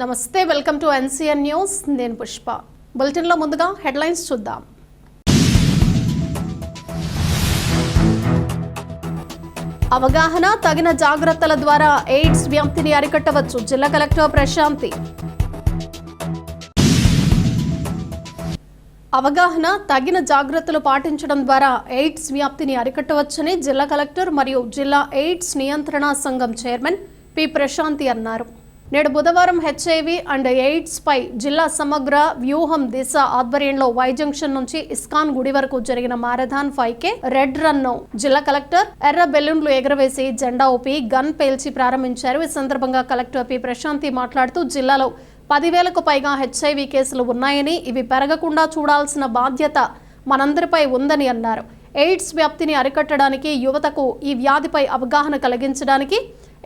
నమస్తే welcome to NCN news. నేను పుష్ప. బులెటిన్లో ముందుగా హెడ్లైన్స్ చూద్దాం. అవగాహన తగిన జాగ్రత్తల ద్వారా ఎయిడ్స్ వ్యాప్తిని అరికట్టవచ్చు. జిల్లా కలెక్టర్ ప్రశాంతి. అవగాహన తగిన జాగ్రత్తలు పాటించడం ద్వారా ఎయిడ్స్ వ్యాప్తిని అరికట్టవచ్చని జిల్లా కలెక్టర్ మరియు జిల్లా ఎయిడ్స్ నియంత్రణ సంఘం చైర్మన్ పి. ప్రశాంతి అన్నారు. నేడు బుధవారం హెచ్ఐవి అండ్ ఎయిడ్స్ పై జిల్లా సమగ్ర వ్యూహం దిశ ఆధ్వర్యంలో వై జంక్షన్ నుంచి ఇస్కాన్ గుడి వరకు జరిగిన మారథాన్ ఫైవ్ కే రెడ్ రన్ను జిల్లా కలెక్టర్ ఎర్ర బెలూన్లు ఎగరవేసి జెండా ఊపి గన్ పేల్చి ప్రారంభించారు. ఈ సందర్భంగా కలెక్టర్ పి. ప్రశాంతి మాట్లాడుతూ జిల్లాలో పదివేలకు పైగా హెచ్ఐవి కేసులు ఉన్నాయని ఇవి పెరగకుండా చూడాల్సిన బాధ్యత మనందరిపై ఉందని అన్నారు. ఎయిడ్స్ వ్యాప్తిని అరికట్టడానికి యువతకు ఈ వ్యాధిపై అవగాహన కలిగించడానికి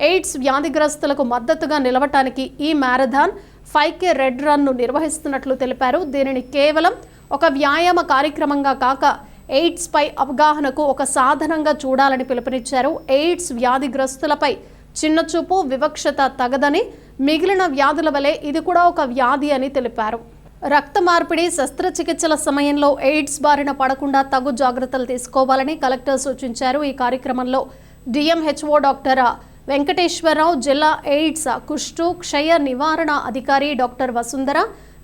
ఎయిడ్స్ వ్యాధిగ్రస్తులకు మద్దతుగా నిలవటానికి ఈ మ్యారథాన్ ఫైవ్ కే రెడ్ రన్ను నిర్వహిస్తున్నట్లు తెలిపారు. దీనిని కేవలం ఒక వ్యాయామ కార్యక్రమంగా కాక ఎయిడ్స్పై అవగాహనకు ఒక సాధనంగా చూడాలని పిలుపునిచ్చారు. ఎయిడ్స్ వ్యాధిగ్రస్తులపై చిన్నచూపు వివక్షత తగదని మిగిలిన వ్యాధుల వలె ఇది కూడా ఒక వ్యాధి అని తెలిపారు. రక్త మార్పిడి శస్త్రచికిత్సల సమయంలో ఎయిడ్స్ బారిన పడకుండా తగు జాగ్రత్తలు తీసుకోవాలని కలెక్టర్ సూచించారు. ఈ కార్యక్రమంలో డిఎంహెచ్ఓ డాక్టర్ వెంకటేశ్వరరావు జిల్లా ఎయిడ్స్ కుష్టు క్షయ నివారణ అధికారి డాక్టర్ వసుంధర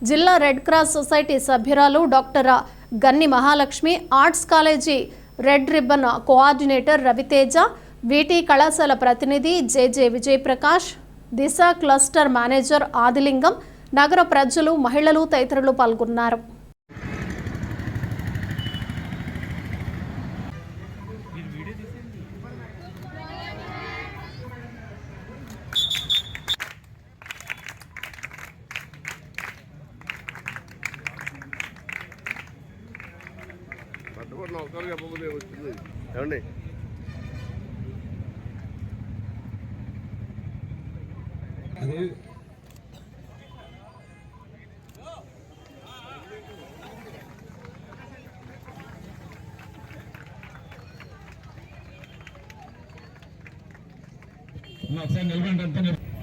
జిల్లా రెడ్ క్రాస్ సొసైటీ సభ్యురాలు doctor Ganni Mahalakshmi arts college red ribbon coordinator Raviteja వీటి కళాశాల ప్రతినిధి JJ Vijayaprakash Disha cluster manager Adilingam నగర ప్రజలు మహిళలు తదితరులు పాల్గొన్నారు. ఏమండి? ఒకసారి నిలబడి అంతా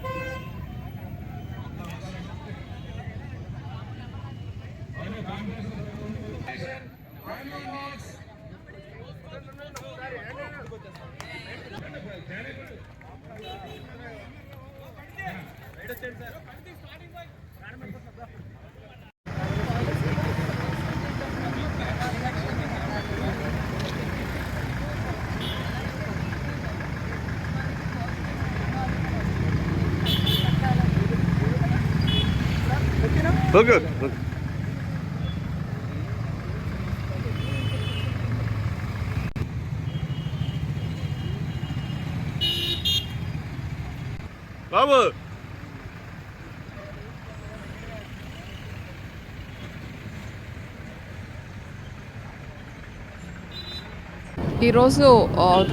నిలబ- ఓకే ఓకే. బాబు. ఈరోజు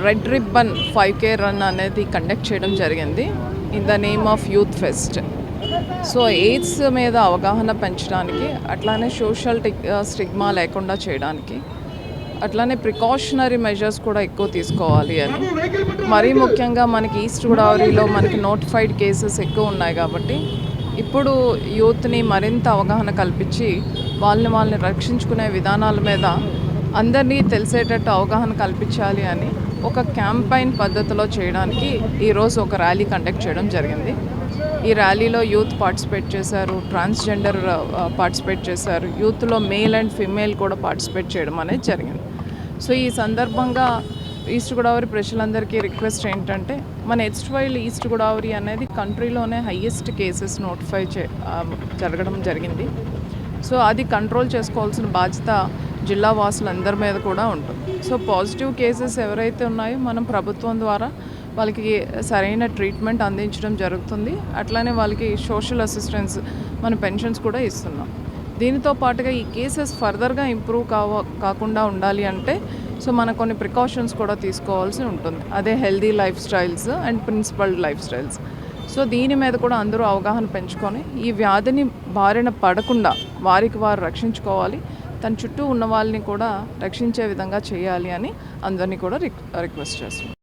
red ribbon five K run అనేది కండక్ట్ చేయడం జరిగింది. In the name of youth fest so AIDS మీద అవగాహన పెంచడానికి అట్లానే సోషల్ స్టిగ్మా లేకుండా చేయడానికి అట్లానే ప్రికాషనరీ మెజర్స్ కూడా ఎక్కువ తీసుకోవాలి అని. మరీ ముఖ్యంగా మనకి ఈస్ట్ గోదావరిలో మనకి నోటిఫైడ్ కేసెస్ ఎక్కువ ఉన్నాయి కాబట్టి ఇప్పుడు యూత్ని మరింత అవగాహన కల్పించి వాళ్ళని వాళ్ళని రక్షించుకునే విధానాల మీద అందరినీ తెలిసేటట్టు అవగాహన కల్పించాలి అని ఒక క్యాంపైన్ పద్ధతిలో చేయడానికి ఈరోజు ఒక ర్యాలీ కండక్ట్ చేయడం జరిగింది. ఈ ర్యాలీలో యూత్ పార్టిసిపేట్ చేశారు ట్రాన్స్జెండర్ పార్టిసిపేట్ చేశారు. యూత్లో మేల్ అండ్ ఫిమేల్ కూడా పార్టిసిపేట్ చేయడం అనేది జరిగింది. సో ఈ సందర్భంగా ఈస్ట్ గోదావరి ప్రజలందరికీ రిక్వెస్ట్ ఏంటంటే మన ఎస్ట్ వైల్ ఈస్ట్ గోదావరి అనేది కంట్రీలోనే హయ్యెస్ట్ కేసెస్ నోటిఫై చే జరగడం జరిగింది. సో అది కంట్రోల్ చేసుకోవాల్సిన బాధ్యత జిల్లా వాసులందరి మీద కూడా ఉంటుంది. సో పాజిటివ్ కేసెస్ ఎవరైతే ఉన్నాయో మనం ప్రభుత్వం ద్వారా వాళ్ళకి సరైన ట్రీట్మెంట్ అందించడం జరుగుతుంది. అట్లానే వాళ్ళకి సోషల్ అసిస్టెన్స్ మన పెన్షన్స్ కూడా ఇస్తున్నాం. దీనితో పాటుగా ఈ కేసెస్ ఫర్దర్గా ఇంప్రూవ్ కావ కాకుండా ఉండాలి అంటే సో మనం కొన్ని ప్రికాషన్స్ కూడా తీసుకోవాల్సి ఉంటుంది. అదే healthy lifestyles and principled lifestyles. So దీని మీద కూడా అందరూ అవగాహన పెంచుకొని ఈ వ్యాధిని బారిన పడకుండా వారికి వారు రక్షించుకోవాలి. తన చుట్టూ ఉన్న వాళ్ళని కూడా రక్షించే విధంగా చేయాలి అని అందరినీ కూడా రిక్ రిక్వెస్ట్ చేస్తున్నాం.